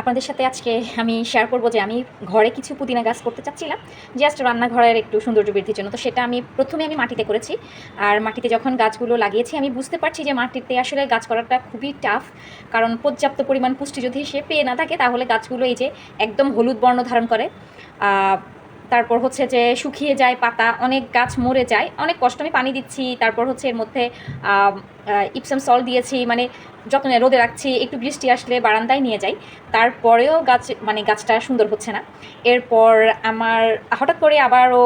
আপনাদের সাথে আজকে আমি শেয়ার করব যে আমি ঘরে কিছু পুদিনা গাছ করতে চাচ্ছিলাম জাস্ট রান্নাঘরের একটু সৌন্দর্য বৃদ্ধির জন্য। তো সেটা আমি প্রথমে আমি মাটিতে করেছি। আর মাটিতে যখন গাছগুলো লাগিয়েছি, আমি বুঝতে পারছি যে মাটিতে আসলে গাছ করাটা খুবই টাফ কারণ পর্যাপ্ত পরিমাণ পুষ্টি যদি সে পেয়ে না থাকে। তাহলে গাছগুলো এই যে একদম হলুদ বর্ণ ধারণ করে। তারপর হচ্ছে যে শুকিয়ে যায় পাতা, অনেক গাছ মরে যায়। অনেক কষ্ট, আমি পানি দিচ্ছি, তারপর হচ্ছে এর মধ্যে ইপসাম সল দিয়েছি মানে যত্নে রোদে রাখছি, একটু বৃষ্টি আসলে বারান্দায় নিয়ে যাই। তারপরেও গাছ মানে গাছটা সুন্দর হচ্ছে না। এরপর আমার, হঠাৎ করে আবারও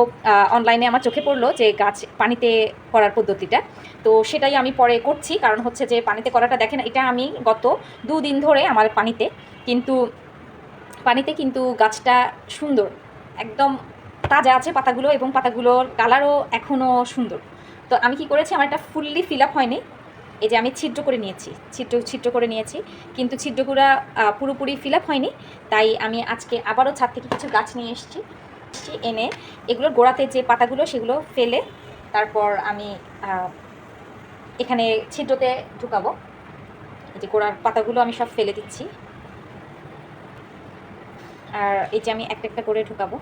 অনলাইনে আমার চোখে পড়ল যে গাছ পানিতে করার পদ্ধতিটা। তো সেটাই আমি পরে করছি, কারণ হচ্ছে যে পানিতে করাটা দেখেন, এটা আমি গত দুদিন ধরে আমার পানিতে। কিন্তু পানিতে কিন্তু গাছটা সুন্দর, একদম তাজা আছে পাতাগুলো এবং পাতাগুলোর কালারও এখনও সুন্দর। তো আমি কি করেছি আমার একটা ফুললি ফিল আপ হয়নি। এই যে আমি ছিদ্র করে নিয়েছি ছিদ্র ছিদ্র করে নিয়েছি। কিন্তু ছিদ্রগুলা পুরোপুরি ফিল আপ হয়নি। তাই আমি আজকে আবারও ছাদ থেকে কিছু গাছ নিয়ে এসেছি এসেছি, এনে এগুলোর গোড়াতে যে পাতাগুলো সেগুলো ফেলে তারপর আমি এখানে ছিদ্রতে ঢুকাবো। এই যে গোড়ার পাতাগুলো আমি সব ফেলে দিচ্ছি। আর এই যে আমি একটা একটা করে ঢুকাবো।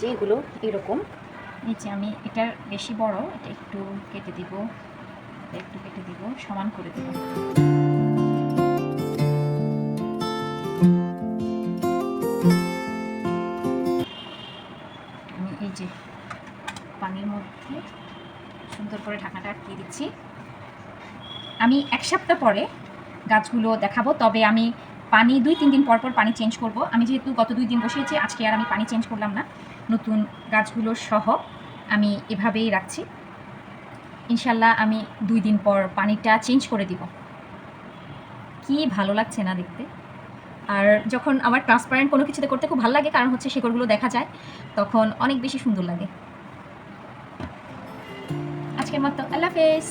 এই এগুলো এরকম। এই যে আমি এটার বেশি বড়, এটা একটু কেটে দিব একটু কেটে দিব, সমান করে দিব। আমি এই যে পানির মধ্যে সুন্দর করে ঢাকাটা আটকিয়ে দিচ্ছি। আমি এক সপ্তাহ পরে গাছগুলো দেখাবো, তবে আমি পানি দুই, তিন দিন পর পর পানি চেঞ্জ করব। আমি যেহেতু গত দুই দিন বসিয়েছি, আজকে আর আমি পানি চেঞ্জ করলাম না। নতুন গাছগুলো সহ আমি এভাবেই রাখছি। ইনশাল্লাহ আমি দুই দিন পর পানিটা চেঞ্জ করে দিব। কি ভালো লাগছে না দেখতে। আর যখন আমার ট্রান্সপারেন্ট কোনো কিছুতে করতে খুব ভালো লাগে, কারণ হচ্ছে শেকড়গুলো দেখা যায়, তখন অনেক বেশি সুন্দর লাগে। আজকের মতো আল্লাহ হাফেজ।